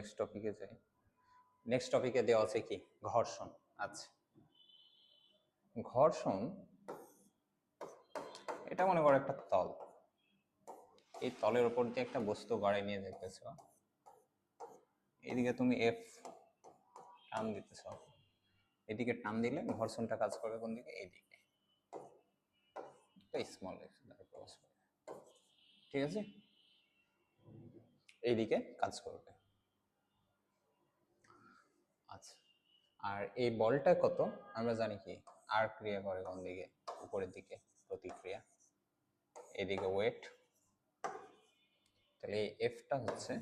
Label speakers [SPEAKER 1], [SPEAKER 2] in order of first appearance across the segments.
[SPEAKER 1] Next টপিকে যাই। Next টপিকে দেওয়া আছে কি? ঘর্ষণ। আচ্ছা। ঘর্ষণ এটা মনে করো একটা তল। এই তলের উপর দিয়ে একটা বস্তু গড়াই নিয়ে যেতেছ এদিকে তুমি এফ টান দিতেছ। এদিকে টান দিলে ঘর্ষণটা কাজ করবে কোন দিকে? এইদিকে স্মল ঠিক আছে? এইদিকে কাজ করবে আচ্ছা আর এই বলটা কত? আমরা জানি কি? আর ক্রিয়া করে কোন দিকে? উপরের দিকে প্রতিক্রিয়া। এদিকে ওয়েট তাহলে এফটা হচ্ছে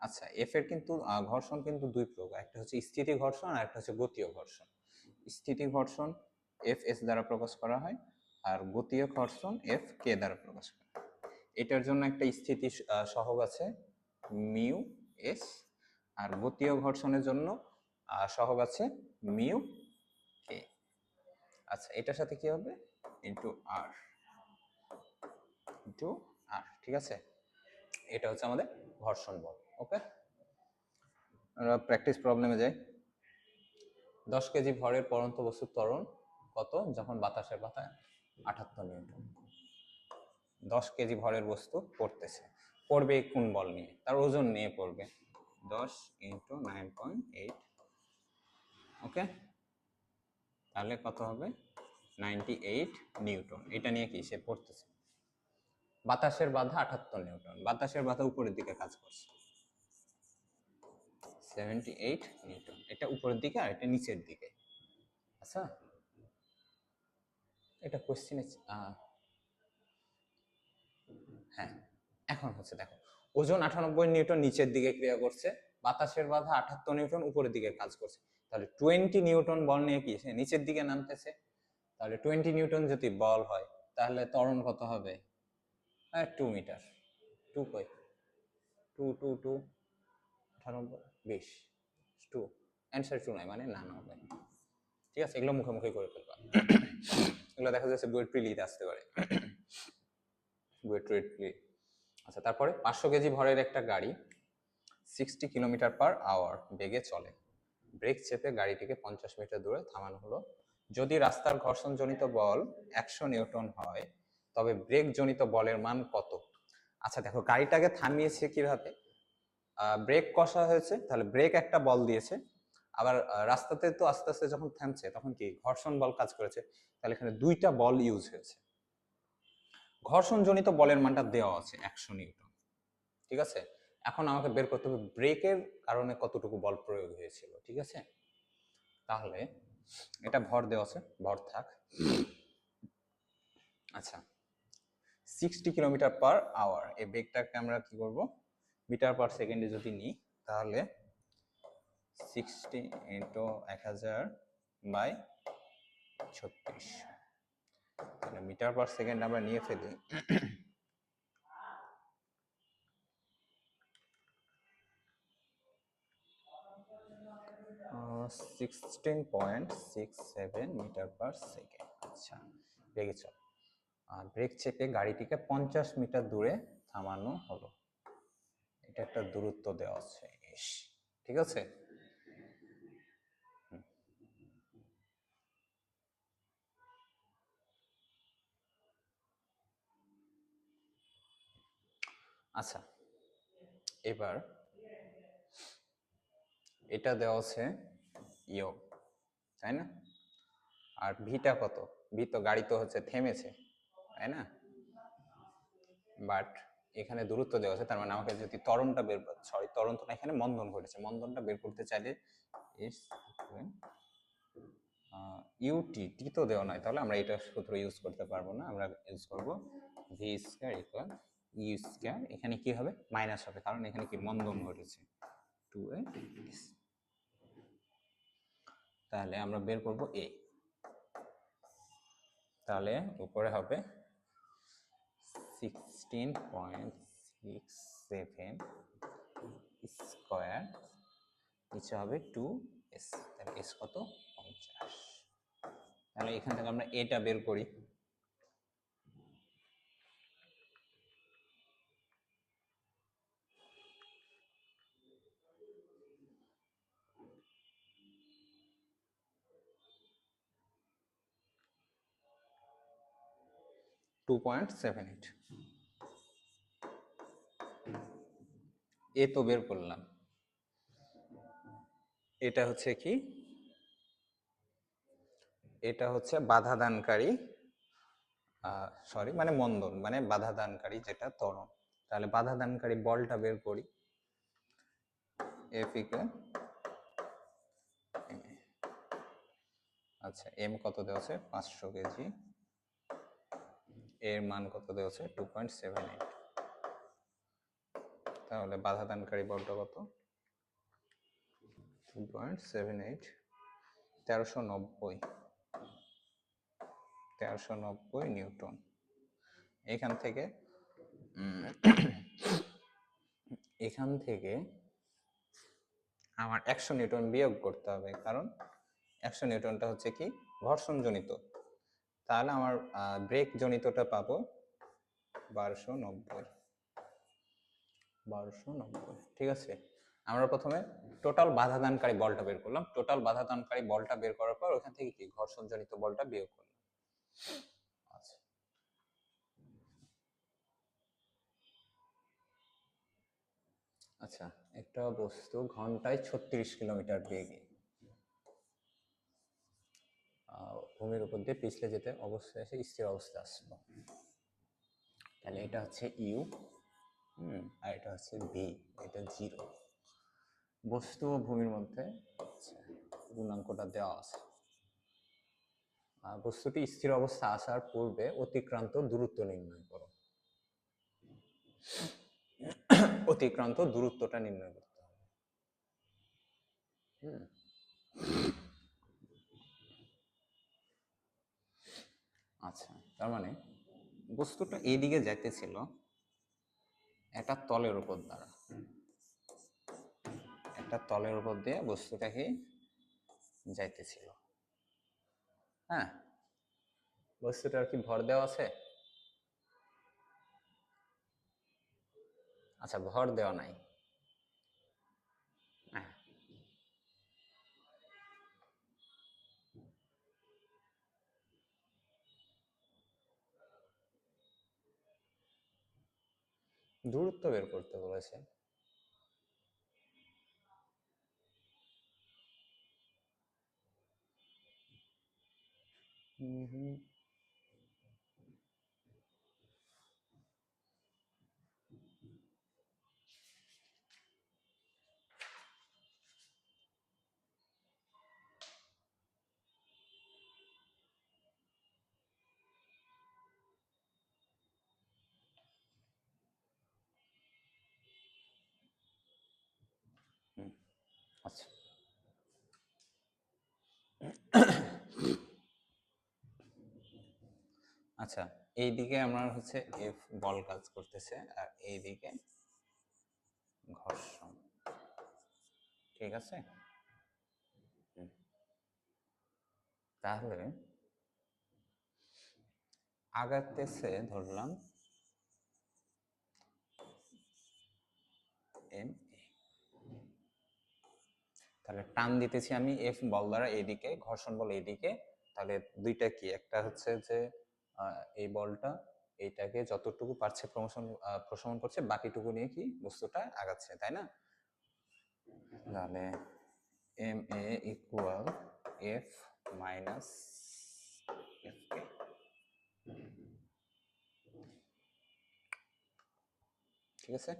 [SPEAKER 1] আচ্ছা এফ এর কিন্তু ঘর্ষণ কিন্তু দুই প্রকার। একটা হচ্ছে স্থিতি ঘর্ষণ আর একটা হচ্ছে গতীয় ঘর্ষণ। স্থিতি ঘর্ষণ এফ এস দ্বারা প্রকাশ করা হয় আর গতীয় ঘর্ষণ এফ কে দ্বারা প্রকাশ করা হয়। এটার জন্য একটা স্থিতি সহগ আছে, মিউ এস আর গতীয় ঘর্ষণের জন্য আহ, সহগ আছে মিউ কে। আচ্ছা এটার সাথে কি হবে? ইন্টু আর ইন্টু আর ঠিক আছে? এটা হচ্ছে আমাদের ঘর্ষণ বল ওকে আমরা প্র্যাকটিস প্রবলেমে যাই। দশ কেজি ভরের পরন্ত বস্তুর ত্বরণ কত? যখন বাতাসের পাতায় আটাত্তর নিউটন। দশ কেজি ভরের বস্তু পড়তেছে। পড়বে কোন বল নিয়ে? তার ওজন নিয়ে পড়বে। দশ into nine point eight okay? তাহলে কত হবে? Ninety eight newton. এটা নিয়ে কি সে পড়তেছে? বাতাসের বাধা আটাত্তর নিউটন। বাতাসের বাধা উপরের দিকে কাজ করছে। Seventy eight newton. এটা উপরের দিকে আর এটা নিচের দিকে। আচ্ছা? এটা কোশ্চেনে হ্যাঁ। এখন হচ্ছে দেখো, ওজন আটানব্বই নিউটন নিচের দিকে ক্রিয়া করছে, বাতাসের বাধা আটাত্তর নিউটন উপরের দিকে কাজ করছে। তাহলে টোয়েন্টি নিউটন বল নিয়ে কি সে নিচের দিকে নামতেছে? তাহলে টোয়েন্টি নিউটন যদি বল হয়, তাহলে ত্বরণ কত হবে? হ্যাঁ টু মিটার টু কই? টু টু টু আটানব্বই বিশ। টু অ্যান্সার টু নয় মানে না হবে ঠিক আছে, এগুলো মুখে মুখে করে ফেলবা। এগুলো দেখা যাচ্ছে বইয়ের প্রিলিতে আসতে পারে। বইয়ের ট্রেড প্লি আচ্ছা তারপরে পাঁচশো কেজি ভরের একটা গাড়ি সিক্সটি কিলোমিটার পার আওয়ার বেগে চলে। ব্রেক চেপে গাড়িটিকে পঞ্চাশ মিটার দূরে থামানো হলো। যদি রাস্তার ঘর্ষণজনিত বল একশো নিউটন হয়, তবে ব্রেক জনিত বলের মান কত? আচ্ছা দেখো, গাড়িটাকে থামিয়েছে কীভাবে? ব্রেক কষা হয়েছে, তাহলে ব্রেক একটা বল দিয়েছে। আবার রাস্তাতে তো আস্তে আস্তে যখন থামছে, তখন কি ঘর্ষণ বল কাজ করেছে? তাহলে এখানে দুইটা বল ইউজ হয়েছে। ঘর্ষণজনিত বলের মানটা দেওয়া আছে একশো নিউটন। ঠিক আছে? এখন আমাকে বের করতে হবে ব্রেকের কারণে কতটুকু বল প্রয়োগ হয়েছিল, ঠিক আছে? তাহলে এটা ভর দেওয়া আছে, ভর থাক। আচ্ছা সিক্সটি কিলোমিটার পার আওয়ার এই বেগটাকে আমরা কি করব? মিটার পার সেকেন্ডে যদি নিই, তাহলে সিক্সটি ইন্টু এক হাজার বাই ছত্রিশ। তাহলে মিটার পার সেকেন্ড আমরা নিয়ে ফেলি। Sixteen point six seven metre per second আচ্ছা বেগে চল। ব্রেক চেপে গাড়িটিকে পঞ্চাশ মিটার দূরে থামানো হলো। এটা একটা দূরত্ব দেওয়া আছে ঠিক আছে? আচ্ছা এবার এটা দেওয়া আছে ইয়ো তাই না? আর ভিটা কত? ভি তো গাড়ি তো হচ্ছে থেমেছে, তাই না? বাট এখানে দূরত্ব দেওয়া আছে, তার মানে আমাকে যদি তরণটা বের সরি ত্বরণ তো না, এখানে মন্দন ঘটেছে। মন্দনটা বের করতে চাইলে ইস ইউটি টি তো দেওয়া নয় তাহলে আমরা এটা সূত্র ইউজ করতে পারব না, আমরা ইউজ করব V square equal U square এখানে কি হবে? মাইনাস হবে, কারণ এখানে কি মন্দন ঘটেছে? টু এ তাহলে আমরা বের করব এ তাহলে উপরে হবে sixteen point six seven square নিচে হবে টু এস তাহলে এস কত? পঞ্চাশ। তাহলে এখান থেকে আমরা এটা বের করি। টু পয়েন্ট সেভেন এইট এ তো বের করলাম। এটা হচ্ছে কি? এটা হচ্ছে বাধা দানকারী সরি মানে মন্দন মানে বাধা দানকারী যেটা ত্বরণ। তাহলে বাধা দানকারী বলটা বের করি। এফ আচ্ছা এম কত দেওয়া আছে? পাঁচশো কেজি। এর মান কত দেওয়া আছে টু পয়েন্ট সেভেন এইট তাহলে বাধা দানকারী বলটা কত? টু পয়েন্ট সেভেন এইট তেরোশো নব্বই। তেরোশো নব্বই নিউটন। এখান থেকে এখান থেকে আমার একশো নিউটন বিয়োগ করতে হবে। কারণ একশো নিউটনটা হচ্ছে কি? ঘর্ষণ জনিত তাহলে আমার ব্রেক জনিতটা পাবো বারোশো নব্বই। বারোশো নব্বই, ঠিক আছে? আমরা প্রথমে টোটাল বাধা দানকারী বলটা বের করলাম। টোটাল বাধা দানকারী বলটা বের করার পর ওখান থেকে কি? ঘর্ষণ জনিত বলটা বিয়োগ করলাম। আচ্ছা। আচ্ছা একটা বস্তু ঘন্টায় ছত্রিশ কিলোমিটার বেগে। ভূমির উপর দিয়ে পিছলে যেতে অবস্থায় এসে স্থির অবস্থায় আসলো তাহলে এটা হচ্ছে ইউ আর এটা হচ্ছে ভি এটা জিরো। বস্তু ও ভূমির মধ্যে আচ্ছা, গুণাঙ্কটা দেওয়া আছে। বস্তুটি স্থির অবস্থা আসার পূর্বে অতিক্রান্ত দূরত্ব নির্ণয় করো। অতিক্রান্ত দূরত্বটা নির্ণয় করতে হবে। হুম। আচ্ছা তার মানে বস্তুটা এইদিকে যাইতেছিল, একটা তলের উপর দ্বারা। একটা তলের উপর দিয়ে বস্তুটাকে যাইতেছিল। হ্যাঁ? বস্তুটার কি ভর দেওয়া আছে? আচ্ছা ভর দেওয়া নাই। দূরত্ব বের করতে বলেছে হুম হুম আচ্ছা। আচ্ছা এইদিকে আমার হচ্ছে এফ বল কাজ করতেছে, আর এইদিকে ঘর্ষণ। ঠিক আছে। তাহলে আগাতেছে ধরলাম এম তাহলে টান দিতেছি আমি এফ বল দ্বারা এদিকে, ঘর্ষণ বল এদিকে। তাহলে দুইটা কি? একটা হচ্ছে যে এই বলটা এইটাকে যতটুকু পারছে প্রমোশন প্রশমন করছে, বাকিটুকু নিয়ে কি বস্তুটা আগাচ্ছে, তাই না? তাহলে M A equal F minus F কে ঠিক আছে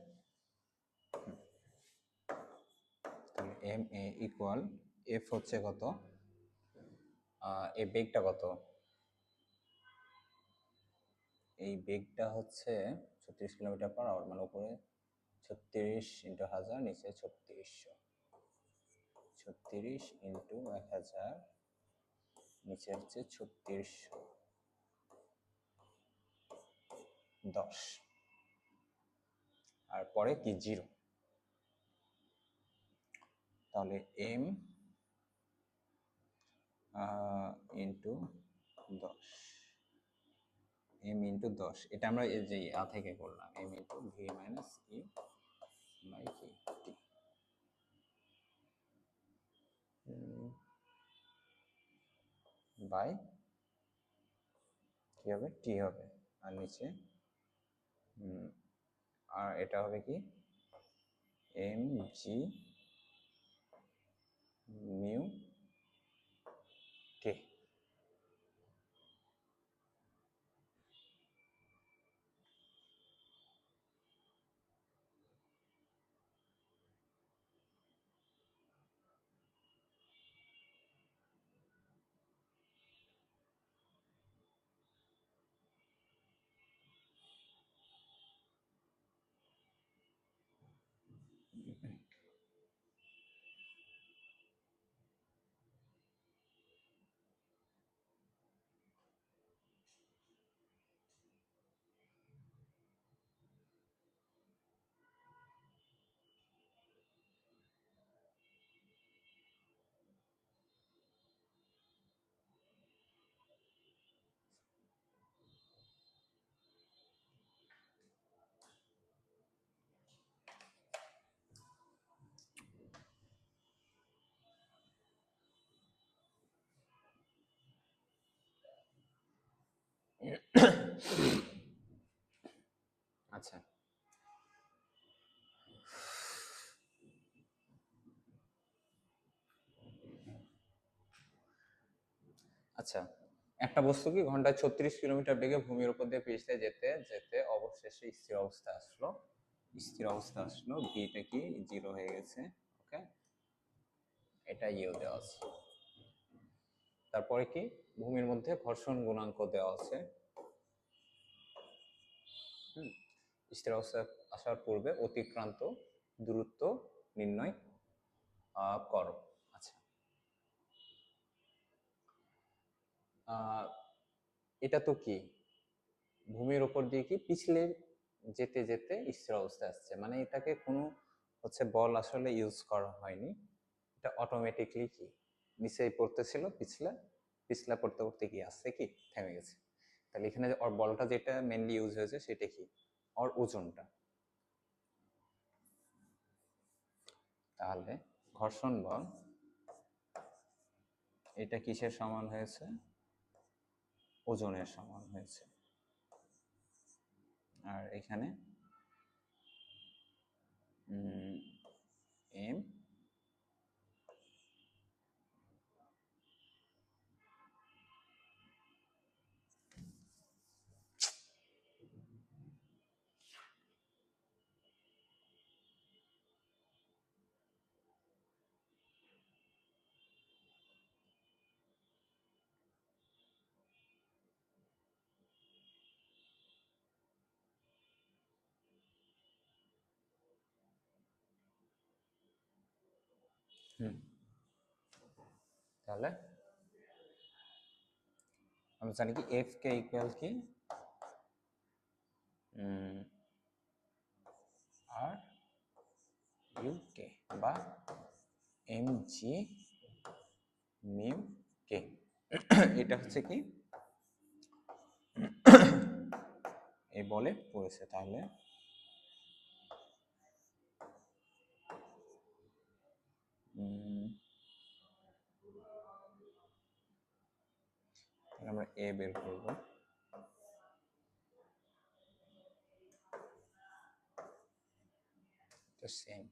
[SPEAKER 1] হুম। তাহলে এম এ ইকুয়াল এফ হচ্ছে কত? এই বেগটা কত? এই বেগটা হচ্ছে ছত্রিশ কিলোমিটার পার আওয়ার মানে উপরে ছত্রিশ ইন্টু হাজার, নিচে ছত্রিশশো। ছত্রিশ ইন্টু এক হাজার, নিচে হচ্ছে ছত্রিশশো। দশ। আর পরে কি? জিরো। তাহলে এম ইন্টু দশ। এম ইন্টু দশ। এটা আমরা যে আ থেকে করলাম। M into V minus E by কি টি বাই কি হবে? টি হবে। আর নিচে আর এটা হবে কি? এম জি মিউ কে আচ্ছা। আচ্ছা একটা বস্তু কি ঘন্টায় ছত্রিশ কিলোমিটার বেগে ভূমির উপর দিয়ে পিছলে যেতে যেতে অবশেষে স্থির অবস্থা আসলো? স্থির অবস্থা আসলো ভিটা কি জিরো হয়ে গেছে ওকে এটা ইও দেওয়া আছে। তারপরে কি? ভূমির মধ্যে ঘর্ষণ গুণাঙ্ক দেওয়া আছে। হুম স্থির আসার পূর্বে অতিক্রান্ত দূরত্ব নির্ণয় করো। আচ্ছা। এটা তো কি? ভূমির ওপর দিয়ে কি পিছলে যেতে যেতে স্থির অবস্থায় আসছে? মানে এটাকে কোনো হচ্ছে বল আসলে ইউজ করা হয়নি। এটা অটোমেটিকলি কি? নিচেই পড়তেছিল, পিছলে, পিছলা পড়তে পড়তে কি আসছে কি? থেমে গেছে। তাহলে এখানে ওর বলটা যেটা মেনলি ইউজ হয়েছে সেটা কি? ওর ওজনটা। তাহলে ঘর্ষণ বল, এটা কিসের সমান হয়েছে? ওজনের সমান হয়েছে। আর এখানে এম তাহলে আমরা জানি কি এফ কে ইকুয়াল কি? আর ইউ কে বা এম জি মিউ কে এটা হচ্ছে কি? এই বলে পড়েছে তাহলে উম, তাহলে আমরা এ বের করব। সেম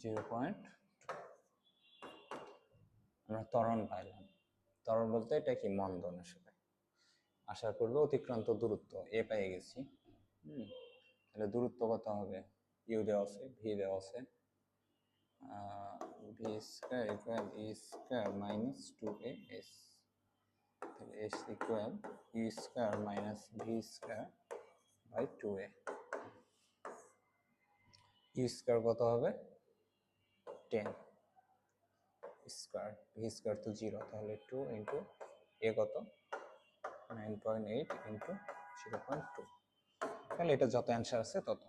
[SPEAKER 1] জিরো পয়েন্ট আমরা ত্বরণ পাইলাম। ত্বরণ বলতে এটা কি মন্দন আসলে? আসার পূর্বে অতিক্রান্ত দূরত্ব, এ পেয়ে গেছি। হুম, তাহলে দূরত্ব কত হবে? ইউ দেওয়া আছে ভি দেওয়া আছে। V square equal E square minus two A S তাহলে S equal U square minus V square by two A U square কত হবে? টেন স্কোয়ার ভি স্কোয়ার তো জিরো তাহলে টু ইন্টু এ কত? Nine point eight into zero point two তাহলে এটা যত answer আছে তত।